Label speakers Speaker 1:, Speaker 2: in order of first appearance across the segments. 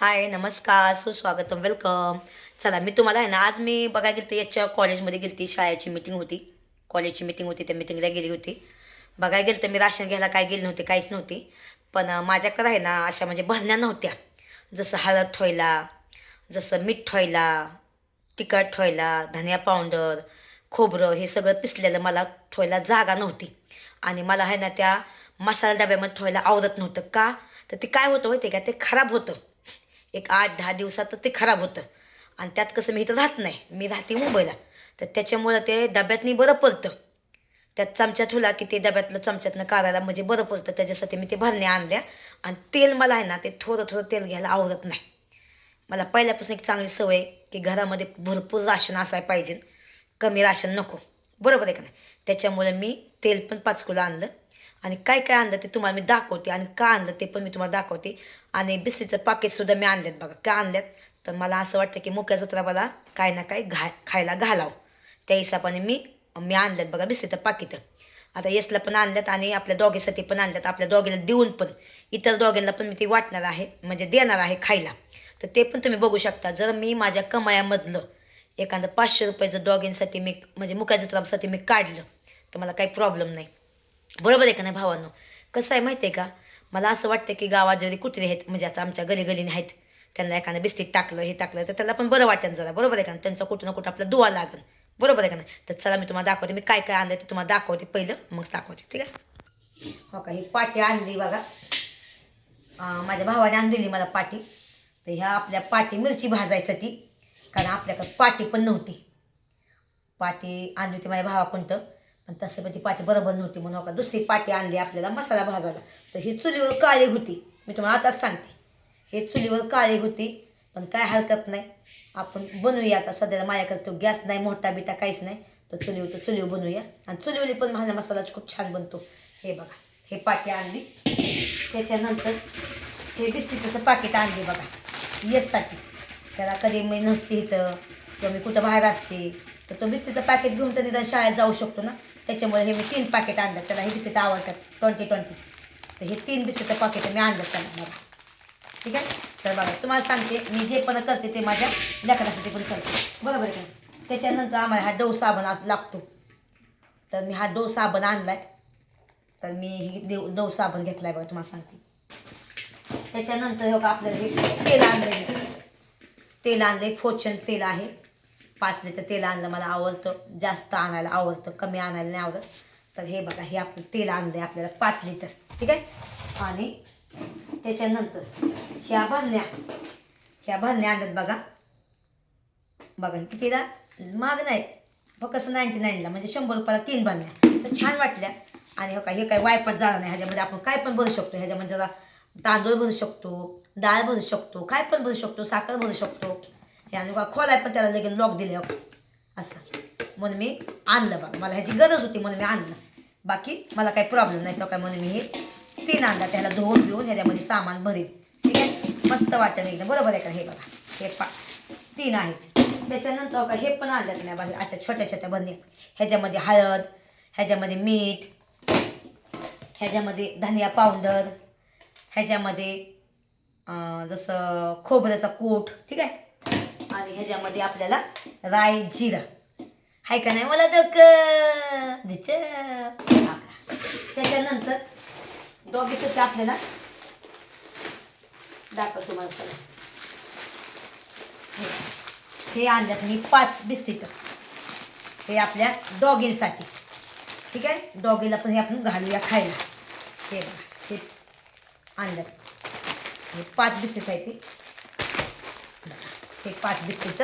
Speaker 1: हाय नमस्कार सुस्वागतम वेलकम चला मी तुम्हाला आहे ना आज मी बघायला गेलते याच्या कॉलेजमध्ये गेलती शाळेची मिटिंग होती. कॉलेजची मिटिंग होती त्या मिटिंगला गेली होती. बघायला गेलं तर मी राशन घ्यायला काय गेली नव्हती काहीच नव्हती. पण माझ्याकडं माझ्याकडे आहे ना अशा म्हणजे भरण्या नव्हत्या. जसं हळद ठेवायला जसं मीठ ठेवायला तिखट ठेवायला धनिया पावडर खोबरं हे सगळं पिसलेलं मला ठोयला जागा नव्हती. आणि मला आहे ना त्या मसाला डब्यामध्ये ठोयला आवडत नव्हतं. का? तर ते काय होतं माहिती आहे का? ते खराब होतं. एक आठ दहा दिवसात ते खराब होतं. आणि त्यात कसं मी इथं राहत नाही मी राहते मुंबईला. तर त्याच्यामुळं ते डब्यातनी बरं पडतं. त्यात चमचा ठेवला की ते डब्यातलं चमच्यातनं काढायला म्हणजे बरं पडतं. त्याच्यासाठी मी ते भरण्या आणल्या. आणि तेल मला आहे ना ते थोडं थोडं तेल घ्यायला आवडत नाही. मला पहिल्यापासून एक चांगली सवय आहे की घरामध्ये भरपूर राशन असायला पाहिजे. कमी राशन नको. बरोबर आहे का नाही? त्याच्यामुळे मी तेल पण पाच किलो आणलं. आणि काय काय आणलं ते तुम्हाला मी दाखवते आणि का आणलं ते पण मी तुम्हाला दाखवते. आणि बिस्तीचं पाकिटसुद्धा मी आणलेत बघा. का आणल्यात तर मला असं वाटतं की मुक्या जत्रा मला काय ना काय घा खायला घालावं. त्या हिशोबाने मी मी आणल्यात बघा बिस्तीचं पाकिट आता येसला पण आणल्यात आणि आपल्या डॉगीसाठी पण आणल्यात आपल्या डॉगीला देऊन पण इतर डॉगींना पण मी ते वाटणार आहे म्हणजे देणार आहे खायला. तर ते पण तुम्ही बघू शकता. जर मी माझ्या कमायामधलं एखादं पाचशे रुपयाचं डॉगींसाठी मी म्हणजे मुख्या जत्रासाठी मी काढलं तर मला काही प्रॉब्लेम नाही. बरोबर आहे का नाही भावांनो? कसं आहे माहिती आहे का? मला असं वाटतं की गावात जरी कुत्रे आहेत म्हणजे आता आमच्या गली गलीने आहेत त्यांना एखादं बिस्किट टाकलं हे टाकलं तर त्याला पण बरं वाटेल जरा. बरोबर आहे का त्यांचा कुठं ना कुठं आपला दुवा लागेल. बरोबर आहे का नाही? तर चला मी तुम्हाला दाखवते. मी काय काय आणलं ते तुम्हाला दाखवते पहिलं मग दाखवते. ठीक आहे? हो का? ही पाटी आणली बघा. माझ्या भावाने आणलेली मला पाटी. तर ह्या आपल्या पाटी मिरची भाजायसाठी कारण आपल्याकडं पाटी पण नव्हती. पाटी आणली होती माझ्या भावा कोणतं आणि तसं पण ती पाटी बरोबर नव्हती म्हणून का दुसरी पाटी आणली आपल्याला मसाला भाजायला. तर ही चुलीवर काळी होती. मी तुम्हाला आताच सांगते. हे चुलीवर काळी होती पण काय हरकत नाही. आपण बनवूया आता. सध्याला माझ्याकडे तो गॅस नाही मोठा बिटा काहीच नाही. तर चुलीवर तर चुलीवर बनवूया. आणि चुलीवली पण माझा मसाला खूप छान बनतो. हे बघा हे पाटी आणली. त्याच्यानंतर हे बिस्किटाचं पाकिट आणली बघा. येससाठी त्याला कधी मी नसते इथं. किंवा मी कुठं बाहेर असते. तर तो बिस्तीचं पॅकेट घेऊन तर निदान शाळेत जाऊ शकतो ना? त्याच्यामुळे हे मी तीन पॅकेट आणलं त्याला. हे बिस्किट आवडतात. ट्वेंटी ट्वेंटी तर हे तीन बिस्किटचं पॅकेट मी आणलं त्याला. मला ठीक आहे? तर बघा तुम्हाला सांगते मी जे पण करते ते माझ्या लेखनासाठी पण करते. बरोबर आहे का त्याच्यानंतर आम्हाला हा डव साबण आज लागतो. तर मी हा डो साबण आणला आहे तर मी हे देव डव साबण घेतला आहे बघा तुम्हाला सांगते. त्याच्यानंतर हे बघा आपल्याला हे तेल आणलं तेल आणले फोचन तेल आहे. पाच लिटर तेल आणलं मला आवडतं जास्त आणायला आवडतं कमी आणायला नाही आवडत. तर हे बघा हे आपलं तेल आणलं आहे आपल्याला पाच लिटर ठीक आहे? आणि त्याच्यानंतर ह्या भरण्या ह्या भरण्या आणत बघा. बघा हे कितीला? माग नाही. फक्त नाईन्टी नाईनला म्हणजे शंभर रुपयाला तीन भरण्या. तर छान वाटल्या. आणि हो का हे काय वायपात जाणार नाही ह्याच्यामध्ये आपण काय पण भरू शकतो. ह्याच्यामध्ये जरा तांदूळ भरू शकतो डाळ भरू शकतो काय पण भरू शकतो साखर भरू शकतो. हे आणि बघा खोलाय पण त्याला लगेच लॉक दिले असं. म्हणून मी आणलं बघा. मला ह्याची गरज होती म्हणून मी आणलं. बाकी मला काही प्रॉब्लेम नाही. तो काय म्हणून मी हे तीन आणलं त्याला धुवून घेऊन ह्याच्यामध्ये सामान भरीत ठीक आहे? मस्त वाटेल एकदम. बरोबर आहे का हे बघा? हे पा तीन आहेत. त्याच्यानंतर का हे पण आणल्यात नाही बाहेर. अशा छोट्या छोट्या बंदी ह्याच्यामध्ये हळद ह्याच्यामध्ये मीठ ह्याच्यामध्ये धनिया पावडर ह्याच्यामध्ये जसं खोबऱ्याचा कूट. ठीक आहे? आणि ह्याच्यामध्ये आपल्याला राय जिरा. हाय का नाही? मला डोकं. दिच. त्याच्यानंतर दोघीसाठी आपल्याला दाखवतो तुम्हाला चला. हे- आणल्यात मी पाच बिस्किट. हे आपल्या डॉगींसाठी. ठीक आहे? डॉगीला पण हे आपण घालूया खायला. हे बघा. हे आणल्यात. हे पाच बिस्किट आहे ते. एक पाच बिस्किट.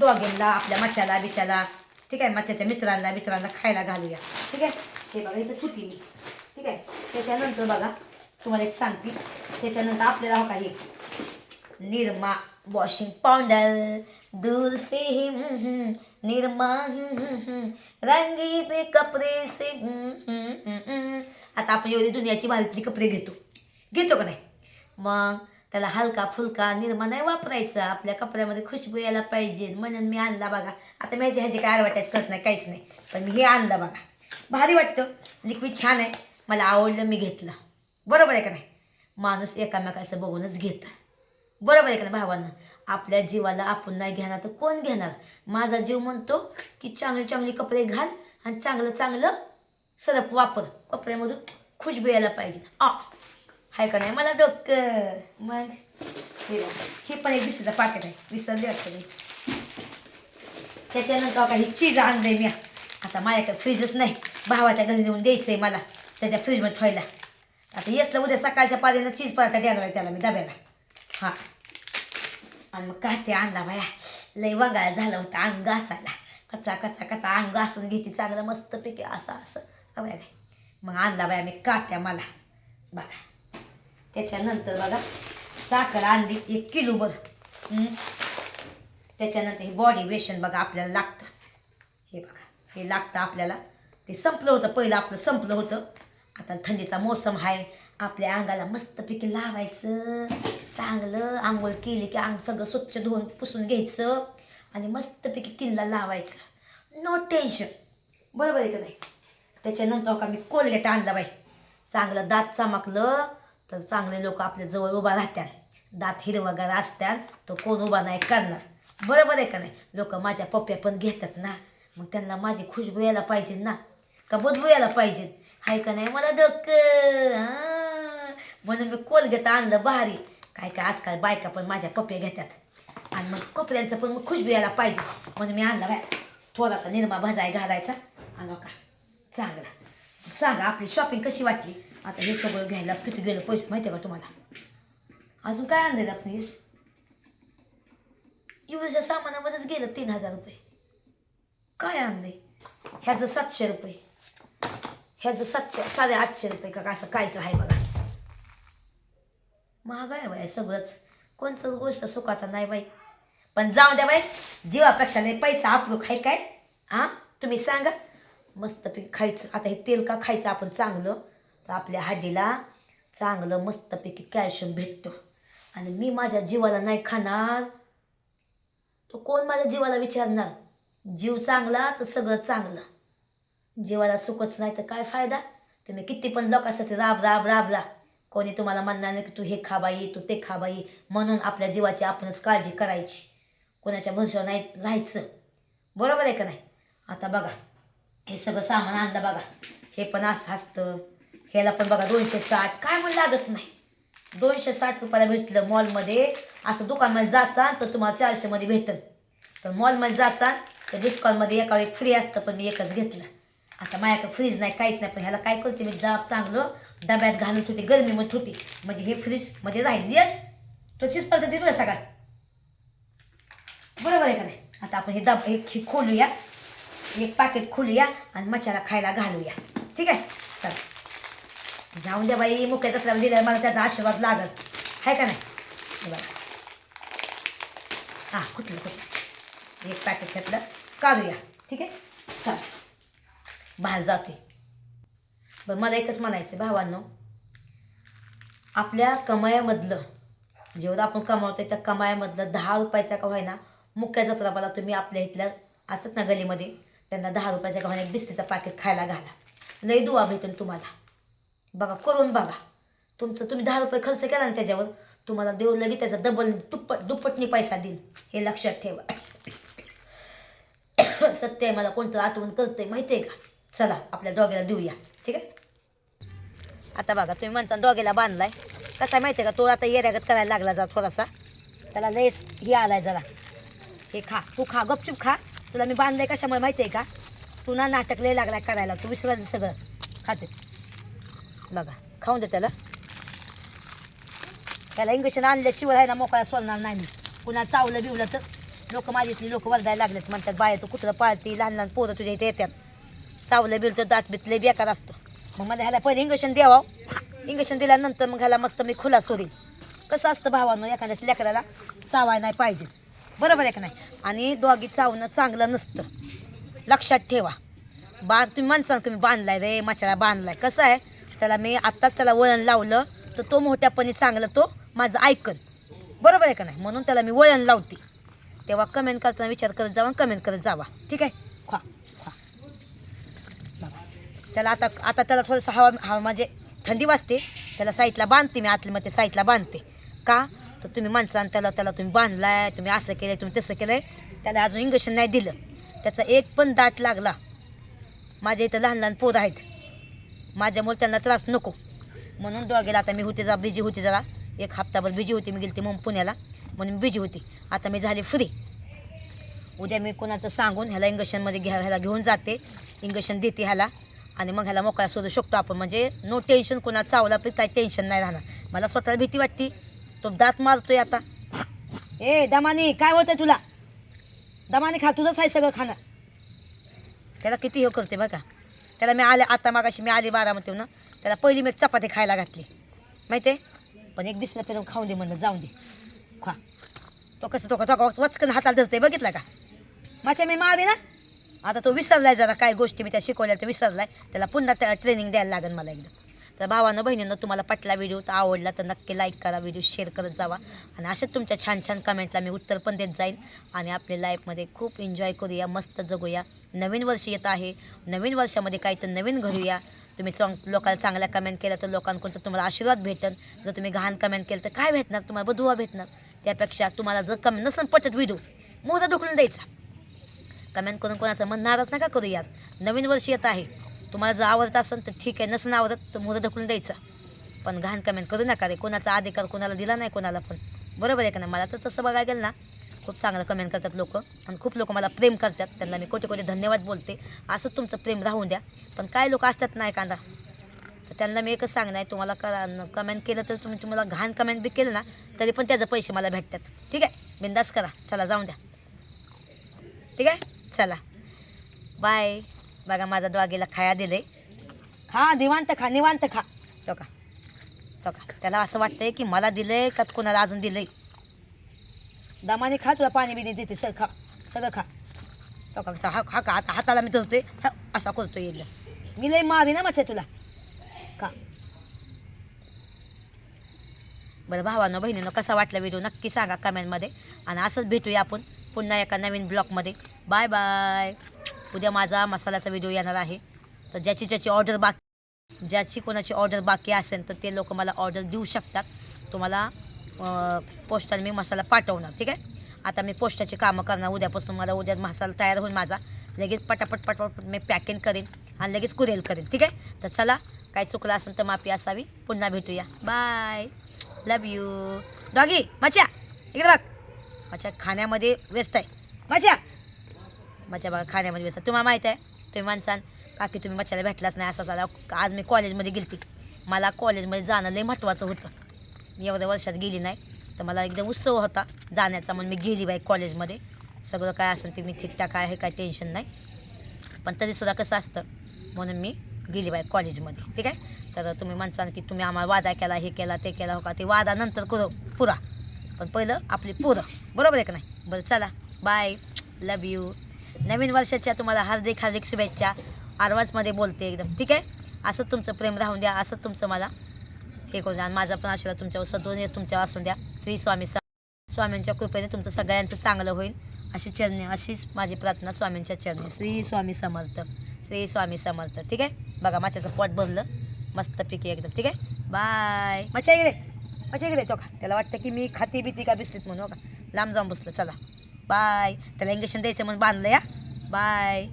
Speaker 1: डॉगींना आपल्या मच्छाला बिच्याला ठीक आहे मच्छाच्या मित्रांना मित्रांना खायला घालूया. ठीक आहे? हे बघा इथं चुकी मी. ठीक आहे? त्याच्यानंतर बघा तुम्हाला एक सांगते. त्याच्यानंतर आपल्याला हो काही निरमा वॉशिंग पावडर. दूर से ही निरमा हम्म, रंगी पे कपडे से आता आपण एवढी दुनियाची भारीतली कपडे घेतो. घेतो का नाही? मग त्याला हलका फुलका निरमा नाही वापरायचा. आपल्या कपड्यामध्ये खुशबू यायला पाहिजे. म्हणून मी आणला बघा. आता मी ह्याची काय ॲडव्हर्टाईज करत नाही काहीच नाही. पण मी हे आणलं बघा. भारी वाटतं. लिक्विड छान आहे. मला आवडलं मी घेतलं. बरोबर आहे का नाही? माणूस एकामेकाचं बघूनच घेतं. बरोबर आहे का नाही भावांना? आपल्या जीवाला आपण नाही घेणार तर कोण घेणार? माझा जीव म्हणतो की चांगले चांगले कपडे घाल आणि चांगलं चांगलं सरप वापर. कपड्यामधून खुशबू यायला पाहिजे. आ! हाय का नाही? मला डोकं. मग हे पण एक विसरचं पाकिट आहे. विसरले असतं मी. त्याच्यानंतर काही चीज आणलंय मी. आता माझ्याकडे फ्रीजच नाही. भावाच्या घरी नेऊन द्यायचंय मला. त्याच्या फ्रीजमध्ये ठेवायला. आता येसलं उद्या सकाळच्या पाण्यानं चीज पराठा द्यायला त्याला मी डब्याला. हां. आणि मग का ते आणला बाया. लय वगाळ झालं होतं अंग असायला. कच्चा कच्चा कच्चा अंग असून घेते चांगलं मस्तपैकी असं असं. बघा रे मग आणला बाया मी काट्या मला. बघा. त्याच्यानंतर बघा साखर आणली एक किलोभर हं. त्याच्यानंतर हे बॉडी वेशन बघा आपल्याला लागतं. हे बघा हे लागतं आपल्याला. ते संपलं होतं पहिलं आपलं संपलं होतं. आता थंडीचा मोसम आहे. आपल्या अंगाला मस्तपैकी लावायचं. चांगलं आंघोळ केली की अंग सगळं स्वच्छ धुवून पुसून घ्यायचं. आणि मस्तपैकी किल्ला लावायचं. नो टेन्शन बरोबर आहे का नाही? त्याच्यानंतर का मी कोलगेट आणला बाई. चांगलं दात चमकलं. तर चांगले लोक आपल्या जवळ उभा राहतात दात हिरवगार असतात तो कोण उभा नाही करणार. बरोबर आहे का नाही? लोक माझ्या पप्प्या पण घेतात ना. मग त्यांना माझी खुशबू यायला पाहिजे ना. का बदबू यायला पाहिजे? हाय का नाही? मला डोकं. हां. म्हणून मी कोलगेट आणलं भारी. काय काय आजकाल बायका पण माझ्या पप्प्या घेतात. आणि मग कपड्यांचं पण मग खुशबू यायला पाहिजे. म्हणून मी आणला बाय थोडासा निरमा भजाय घालायचा. आलो का? चांगला. सांगा आपली शॉपिंग कशी वाटली? आता हे सगळं घ्यायला किती गेलं पैसे माहिती आहे का तुम्हाला? अजून काय आणलेलं प्लीज युजच्या सामानामध्येच गेलं तीन हजार रुपये. काय आणले ह्याचं सातशे रुपये. ह्याचं सातशे साडे आठशे रुपये का असं काय तर आहे बघा. महाग आहे बाई सगळंच. कोणचं गोष्ट सुखाचा नाही बाई. पण जाऊ द्या बाई जीवापेक्षा नाही पैसा आपलो खाय काय? हां तुम्ही सांगा. मस्तपैकी खायचं. आता हे तेल का खायचं आपण चांगलं? तर आपल्या हड्डीला चांगलं मस्तपैकी कॅल्शियम भेटतं. आणि मी माझ्या जीवाला नाही खाणार. तो कोण माझ्या जीवाला विचारणार? जीव चांगला तर सगळं चांगलं. जीवाला सुखच नाही तर काय फायदा? तुम्ही किती पण लोकांसाठी राब राब राबला कोणी तुम्हाला म्हणणार नाही की तू हे खाबाई तू ते खाबाई म्हणून आपल्या जीवाची आपणच काळजी करायची. कोणाच्या भरशावर नाही राहायचं. बरोबर आहे का नाही? आता बघा हे सगळं सामान आणलं बघा. हे पण असं असतं. ह्याला पण बघा दोनशे साठ. काय म्हणून लागत नाही. दोनशे साठ रुपयाला भेटलं मॉलमध्ये. असं दुकानमध्ये जाचा तर तुम्हाला चारशेमध्ये भेटल. तर मॉलमध्ये जाचा तर डिस्काउंटमध्ये एका एक फ्री असतं पण मी एकच घेतलं. आता माझ्याकडे फ्रीज नाही काहीच नाही पण ह्याला काय करते मी दाब चांगलं डब्यात घालून ठेवते गरमीमध्ये होती म्हणजे हे फ्रीजमध्ये राहील यस तो चीज पद्धती बघा सगळा. बरोबर आहे का नाही? आता आपण हे डब एक हे खोलूया. एक पाकिट खोलूया आणि मच्छाला खायला घालूया. ठीक आहे? चला. जाऊन द्या बाई मुख्य जत्रा दिल्या मला त्याचा आशीर्वाद लागत आहे का नाही? बघा. हां कुठलं कुठलं? एक पॅकेट घेतलं. काढूया. ठीक आहे? चालेल बाहेर जाते. बरं मला एकच म्हणायचं भावांनो. आपल्या कमायामधलं जेवढं आपण कमावतो त्या कमायामधलं दहा रुपयाचा का होईना मुख्य जत्राबाला तुम्ही आपल्या इथल्या असतात ना गलीमध्ये त्यांना दहा रुपयाच्या का व्हायना एक बिस्तीचं पाकिट खायला घाला. लई दुवा भेटेल तुम्हाला. बघा करून बघा. तुमचं तुम्ही दहा रुपये खर्च केला ना त्याच्यावर तुम्हाला देव लगे त्याचा डबल दुप्पट दुप्पटनी पैसा देईल हे लक्षात ठेवा. सत्य आहे मला कोणतं आठवण करतंय माहिती आहे का? चला आपल्या डॉगेला देऊया. ठीक आहे? आता बघा तुम्ही म्हणता डॉगेला बांधलाय. कसा आहे माहिती आहे का? तो आता येऱ्यागत करायला लागला जा थोडासा. त्याला लयच हे आलाय जरा. हे खा तू खा गपचूप खा. तुला मी बांधलंय कशामुळे माहिती आहे का? तू ना नाटक लय लागलाय करायला. तू विसरायचं सगळं. खाते. बघा खाऊन दे त्याला त्याला इंजेक्शन आणल्याशिवाय आहे ना मोकळा सोडणार नाही कुणा चावलं बिवलं तर लोक माझ्यातली लोक वरदायला लागलेत म्हणतात बाया तू कुठलं पाळती? लहान लहान पोरं तुझ्या इथे येतात चावलं बिवलं तर दात बितले बेकार असतो. मग मला ह्याला पहिले इंजेक्शन द्यावं. इंजेक्शन दिल्यानंतर मग ह्याला मस्त मी खुला सोडीन. कसं असतं भावानं एखाद्या लेकराला चावाय नाही पाहिजे. बरोबर आहे का नाही? आणि डॉगी चावणं चांगलं नसतं. लक्षात ठेवा. बांध तुम्ही माणसानं तुम्ही बांधलाय रे मच्छाला बांधलाय. कसं आहे? त्याला मी आत्ताच त्याला वळण लावलं तर तो मोठ्यापणी चांगलं तो माझं ऐकन. बरोबर आहे का नाही? म्हणून त्याला मी वळण लावते. तेव्हा कमेंट करताना विचार करत जावा कमेंट करत जावा. ठीक आहे? खा खा. त्याला आता आता त्याला थोडंसं हवा हवा म्हणजे थंडी वाजते. त्याला साईडला बांधते मी आतल्या साईटला साईडला बांधते. का? तर तुम्ही माणसानं त्याला त्याला तुम्ही बांधलाय तुम्ही असं केलं तुम्ही तसं केलं आहे त्याला अजून इंजेक्शन नाही दिलं. त्याचा एक पण दाट लागला. माझ्या इथं लहान लहान पोरं आहेत. माझ्यामुळे त्यांना त्रास नको. म्हणून दोघेला आता मी होते जरा बिजी होती जरा. एक हप्ताभर बिजी होती मी गेली मग पुण्याला. म्हणून बिजी होती. आता मी झाले फ्री उद्या मी कोणाचं सांगून ह्याला इंजेक्शनमध्ये घ्या ह्याला घेऊन जाते. इंजेक्शन देते ह्याला. आणि मग ह्याला मोकळा शोधू शकतो आपण. म्हणजे नो टेन्शन कोणा चावला पण काही टेन्शन नाही राहणार. मला स्वतःला भीती वाटते. तो दात मारतोय आता. ए दमानी काय होतं तुला? दमानी खा तुझंच आहे सगळं खाणं. त्याला किती हे करते बघा त्याला मी आले आता मागाशी मी आले बारामती ना त्याला पहिली मी एक चपाती खायला घातली. माहिती आहे पण एक दिसला फिरून खाऊन दे म्हणलं जाऊन दे. खा. तो कसं तो तो वचकन हाताला धरते बघितलं का? माझ्या मी मारे ना. आता तो विसरलाय जरा काय गोष्टी मी त्या शिकवल्या तर विसरलाय. त्याला पुन्हा त्या ट्रेनिंग द्यायला लागेल मला एकदा तर भावानं बहिणीनं तुम्हाला पटला व्हिडिओ तर आवडला तर नक्की लाईक करा व्हिडिओ शेअर करत जावा. आणि अशाच तुमच्या छान छान कमेंटला मी उत्तर पण देत जाईन. आणि आपल्या लाईफमध्ये खूप एन्जॉय करूया मस्त जगूया. नवीन वर्ष येत आहे. नवीन वर्षामध्ये काही तर नवीन घरूया तुम्ही चांग लोकांना चांगल्या कमेंट केल्या तर लोकांकडून तर तुम्हाला आशीर्वाद भेटन. जर तुम्ही घाण कमेंट केलं तर काय भेटणार? तुम्हाला बधुवा भेटणार. त्यापेक्षा तुम्हाला जर कमेंट नसन पटत व्हिडिओ मोहरा ढुकलून द्यायचा. कमेंट करून कोणाचं मन नाराज नका करू यार. नवीन वर्ष येत आहे. तुम्हाला जर आवडत असेल तर ठीक आहे. नसून आवडत तर मोहरा ढकलून द्यायचा. पण घाण कमेंट करू नका रे. कोणाचा अधिकार कोणाला दिला नाही कोणाला पण. बरोबर आहे का नाही? मला तर तसं बघायला गेलं ना खूप चांगलं कमेंट करतात लोक. आणि खूप लोक मला प्रेम करतात. त्यांना मी कोटी कोटी धन्यवाद बोलते. असंच तुमचं प्रेम राहून द्या. पण काय लोक असतात नाही कांदा तर त्यांना मी एकच सांगणार आहे. तुम्हाला करा कमेंट केलं तर तुम्ही तुम्हाला घाण कमेंट बी केलं ना तरी पण त्याचे पैसे मला भेटतात. ठीक आहे? बिंदास करा. चला जाऊन द्या. ठीक आहे? चला. बाय बघा माझा द्वागेला खाया दिले खा निवांत खा निवांत खा. तो का तो का त्याला असं वाटतंय की मला दिलंय का कोणाला अजून दिलंय? दमाने खा तुला पाणी बिणी देते. सर खा. सगळं खा. तो का हा खा. का आता हाताला मी धरतोय असा करतो येईल मी लय मारी ना मच्छा तुला. का बरं भावानं बहिणीनं कसा वाटला व्हिडिओ नक्की सांगा कमेंटमध्ये आणि असंच भेटूया आपण पुन्हा एका नवीन ब्लॉगमध्ये बाय बाय उद्या माझा मसाल्याचा व्हिडिओ येणार आहे. तर ज्याची ज्याची ऑर्डर बाकी ज्याची कोणाची ऑर्डर बाकी असेल तर ते लोक मला ऑर्डर देऊ शकतात. तुम्हाला पोस्टाने मी मसाला पाठवणार ठीक आहे? आता मी पोस्टाची कामं करणार. उद्यापासून मला उद्या मसाला तयार होईल माझा. लगेच पटापट पटापट मी पॅकिंग करेन आणि लगेच कुरेल करेन ठीक आहे? तर चला काय चुकलं असेल तर माफी असावी. पुन्हा भेटूया. बाय लव यू डॉगी मच्या इकडे बघ. मच्या खाण्यामध्ये व्यस्त आहे. मच्या माझ्या बघा खाण्यामध्ये व्यस्त. तुम्हाला माहीत आहे तुम्ही माणसान काकी तुम्ही मच्छाला भेटलाच नाही असं झाला आज मी कॉलेजमध्ये गेलती. मला कॉलेजमध्ये जाणं लय महत्त्वाचं होतं. मी एवढ्या वर्षात गेली नाही तर मला एकदम उत्सव होता जाण्याचा म्हणून मी गेली बाई कॉलेजमध्ये. सगळं काय असेल ते मी ठीकठाक आहे काय टेन्शन नाही. पण तरीसुद्धा कसं असतं म्हणून मी गेली बाई कॉलेजमध्ये. ठीक आहे? तर तुम्ही म्हणसान की तुम्ही आम्हाला वादा केला हे केला ते केला हो का? ते वादानंतर करू पुरा. पण पहिलं आपली पुरं. बरोबर आहे का नाही? बरं चला. बाय लव यू नवीन वर्षाच्या तुम्हाला हार्दिक हार्दिक शुभेच्छा. आरवाजमध्ये बोलते एकदम. ठीक आहे? असं तुमचं प्रेम राहून द्या. असं तुमचं मला हे करून द्या. आणि माझा पण आशीर्वाद तुमच्यावर सदोन तुमच्यावर असून द्या. श्री स्वामी सा स्वामींच्या कृपेने तुमचं सगळ्यांचं चांगलं होईल. अशी चरणी अशीच माझी प्रार्थना स्वामींच्या चरणी. श्री स्वामी समर्थ. श्री स्वामी समर्थ. ठीक आहे? बघा माझ्याचं पोट भरलं. मस्त पिकी एकदम. ठीक आहे? बाय. मच्छा इकडे. मच्छा इकडे तो का त्याला वाटतं की मी खाती बिती का बिस्तीत म्हणून हो का? लांब जाऊन बसलं. चला. बाय. त्याला इंजेक्शन द्यायचं म्हणून बांधलं या. बाय.